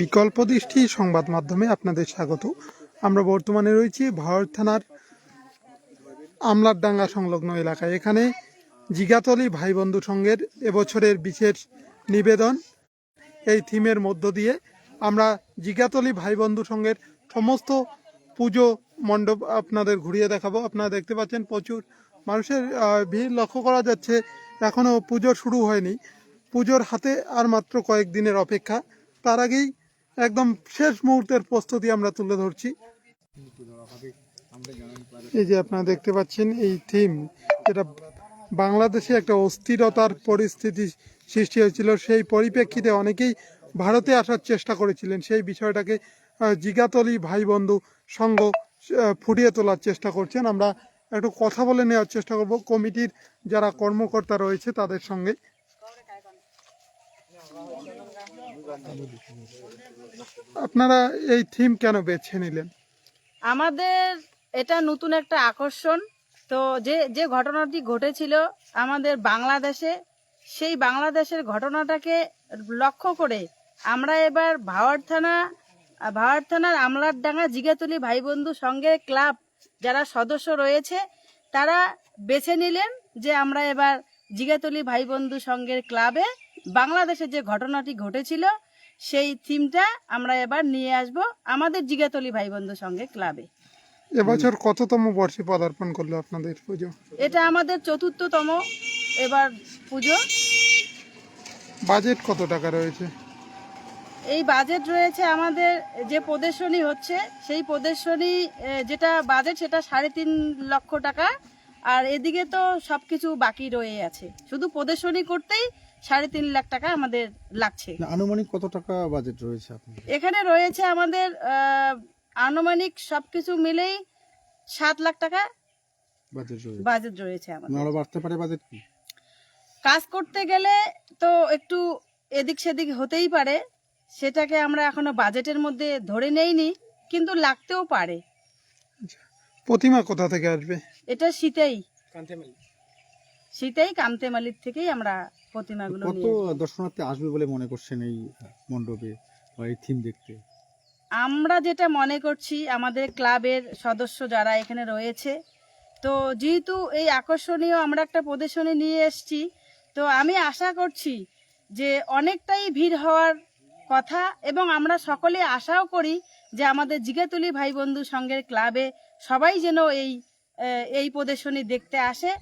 বিকল্প দৃষ্টি সংবাদ মাধ্যমে আপনাদের স্বাগত। আমরা বর্তমানে রয়েছি ভারত থানার আমলারডাঙ্গা সংলগ্ন এলাকায়। এখানে জিগাতলি ভাই বন্ধু সংঘের এবছরের বিশেষ নিবেদন। এই থিমের মধ্য দিয়ে আমরা জিগাতলি ভাই বন্ধু সংঘের সমস্ত পুজো মণ্ডপ আপনাদের ঘুরিয়ে দেখাবো। আপনারা দেখতে পাচ্ছেন প্রচুর মানুষের ভিড় লক্ষ্য করা যাচ্ছে। এখনও পুজো শুরু হয়নি। পুজোর হাতে আর মাত্র কয়েকদিনের অপেক্ষা। তার আগেই একদম শেষ মুহূর্তের প্রস্তুতি আমরা তুলে ধরছি। এই যে আপনারা দেখতে পাচ্ছেন এই থিম যেটা বাংলাদেশে একটা অস্থিরতার পরিস্থিতি সৃষ্টি হয়েছিল। সেই পরিপ্রেক্ষিতে অনেকেই ভারতে আসার চেষ্টা করেছিলেন। সেই বিষয়টাকে জিগাতলি ভাই বন্ধু আহ, ফুটিয়ে তোলার চেষ্টা করছেন। আমরা একটু কথা বলে নেওয়ার চেষ্টা করব। কমিটির যারা কর্মকর্তা রয়েছে তাদের সঙ্গে। আপনারা এই থিম কেন বেছে নিলেন? আমাদের এটা নতুন একটা আকর্ষণ। তো যে যে ঘটনাটি ঘটেছিল আমাদের বাংলাদেশে, সেই বাংলাদেশের ঘটনাটাকে লক্ষ্য করে আমরা এবার ভাওয়ার থানা, ভাওয়ার থানার আমলারডাঙ্গা জিগাতুলি ভাই বন্ধু সঙ্গে ক্লাব যারা সদস্য রয়েছে, তারা বেছে নিলেন যে আমরা এবার জিগাতলি ভাই বন্ধু সঙ্গের ক্লাবে বাংলাদেশে যে ঘটনাটি ঘটেছিল সেই থিমটা আমরা এবার নিয়ে আসব আমাদের জিগাতলি ভাই বন্ধুর সঙ্গে ক্লাবে। এবছর কততম বর্ষে পদার্পণ করল আপনাদের পুজো? এটা আমাদের চতুর্থতম এবার পুজো। বাজেট কত টাকা রয়েছে? এই বাজেট রয়েছে আমাদের যে প্রদর্শনী হচ্ছে সেই প্রদর্শনী যেটা বাজেট সেটা সাড়ে তিন লক্ষ টাকা আর এদিকে তো সবকিছু বাকি রয়ে আছে। শুধু প্রদর্শনী করতেই সাড়ে তিন লাখ টাকা আমাদের লাগছে। আনুমানিক কত টাকা বাজেট রয়েছে এখানে রয়েছে আমাদের আনুমানিক সবকিছু মিলেই সাত লাখ টাকা বাজেট রয়েছে। আমাদের। বাড়তে পারে বাজেট কি? কাজ করতে গেলে তো একটু এদিক সেদিক হতেই পারে সেটাকে আমরা এখনও বাজেটের মধ্যে ধরে নেইনি কিন্তু লাগতেও পারে। প্রতিমা কোথা থেকে আসবে? এটা শীতেই। শীতেই কামতেমালির থেকেই আমরা প্রতিমাগুলো কত দর্শনার্থী আসবে বলে মনে করছেন এই মণ্ডপে বা এই থিম দেখতে? আমরা যেটা মনে করছি আমাদের ক্লাবের সদস্য যারা এখানে রয়েছে তো যেহেতু এই আকর্ষণীয় আমরা একটা প্রদর্শনী নিয়ে এসেছি তো আমি আশা করছি যে অনেকটাই ভিড় হওয়ার কথা এবং আমরা সকলে আশাও করি যে আমাদের জিগাতুলি ভাই বন্ধু সংঘের ক্লাবে সবাই যেন এই এই প্রদর্শনী দেখতে আসে।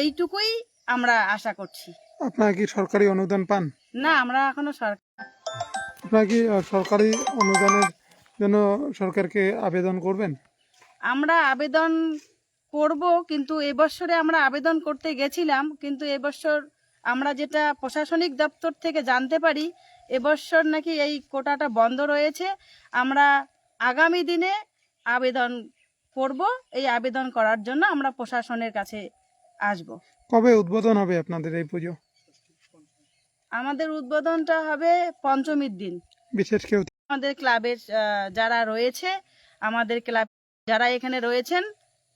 এইটুকুই আমরা আশা করছি। আপনারা কি সরকারি অনুদান পান? না আমরা এখনও সরকার আপনারা কি সরকারি অনুদানের জন্য সরকারকে আবেদন করবেন? আমরা আবেদন করব কিন্তু এবছরে আমরা আবেদন করতে গেছিলাম কিন্তু এবছর আমরা যেটা প্রশাসনিক দপ্তর থেকে জানতে পারি এবছর নাকি এই কোটাটা বন্ধ রয়েছে। আমরা আগামী দিনে আবেদন করব এই আবেদন করার জন্য আমরা প্রশাসনের কাছে আসব। কবে উদ্বোধন হবে আপনাদের এই পুজো? আমাদের উদ্বোধনটা হবে পঞ্চমীর দিন। বিশেষ কেউ আমাদের ক্লাবের যারা রয়েছে আমাদের ক্লাব যারা এখানে রয়েছেন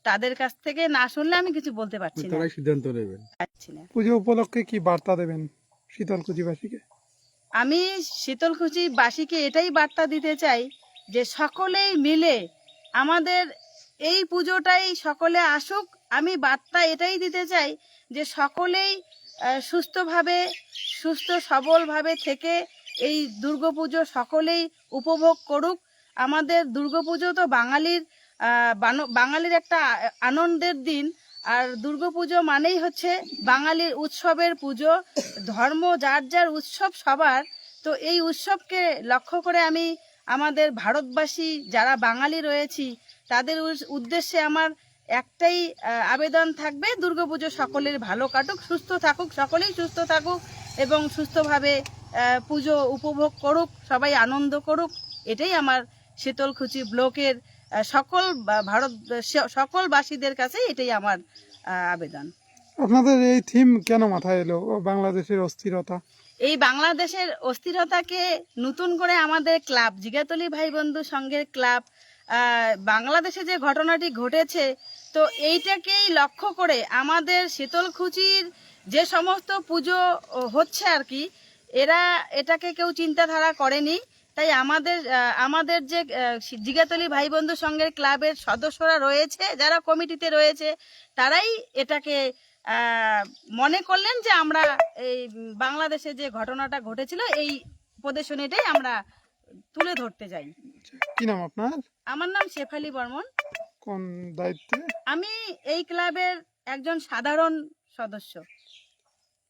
তাদের কাছ থেকে না শুনলে আমি কিছু বলতে পারছি না। তারাই সিদ্ধান্ত নেবেন। পুজো উপলক্ষে কি বার্তা দেবেন শীতলকুচিবাসীকে? আমি শীতলকুচি বাসীকে এটাই বার্তা দিতে চাই যে সকলেই মিলে আমাদের এই পুজোটাই সকলে আসুক আমি বার্তা এটাই দিতে চাই যে সকলেই সুস্থভাবে, সুস্থ সবলভাবে থেকে এই দুর্গাপুজো সকলেই উপভোগ করুক। আমাদের দুর্গাপুজো তো বাঙালির বাঙালির একটা আনন্দের দিন। আর দুর্গাপুজো মানেই হচ্ছে বাঙালির উৎসবের পুজো। ধর্ম যার যার উৎসব সবার। তো এই উৎসবকে লক্ষ্য করে আমি আমাদের ভারতবাসী যারা বাঙালি রয়েছি, তাদের উদ্দেশ্যে আমার একটাই আবেদন থাকবে দুর্গাপুজো সকলের ভালো কাটুক সুস্থ থাকুক সকলেই সুস্থ থাকুক এবং সুস্থভাবে পুজো উপভোগ করুক সবাই আনন্দ করুক এটাই আমার শীতলকুচি ব্লকের সকল ভারত স- সকল বাসীদের কাছে এটাই আমার আবেদন। আপনাদের এই থিম কেন মাথায় এলো? বাংলাদেশের অস্থিরতা। এই বাংলাদেশের অস্থিরতাকে নতুন করে আমাদের ক্লাব জিগাতলি ভাই বন্ধু সংঘের ক্লাব বাংলাদেশে যে ঘটনাটি ঘটেছে তো এইটাকেই লক্ষ্য করে আমাদের শীতলকুচির যে সমস্ত পুজো হচ্ছে আর কি এরা এটাকে কেউ চিন্তাধারা করেনি। তাই আমাদের আমাদের যে জিগাতলি ভাই বন্ধু সংঘের ক্লাবের সদস্যরা রয়েছে যারা কমিটিতে রয়েছে তারাই এটাকে মনে করলেন যে আমরা এই বাংলাদেশে যে ঘটনাটা ঘটেছিল এই প্রদর্শনীটাই আমরা তুলে ধরতে যাই। কি নাম আপনার? আমার নাম শেফালি বর্মন। কোন দায়িত্বে? আমি এই ক্লাবের একজন সাধারণ সদস্য।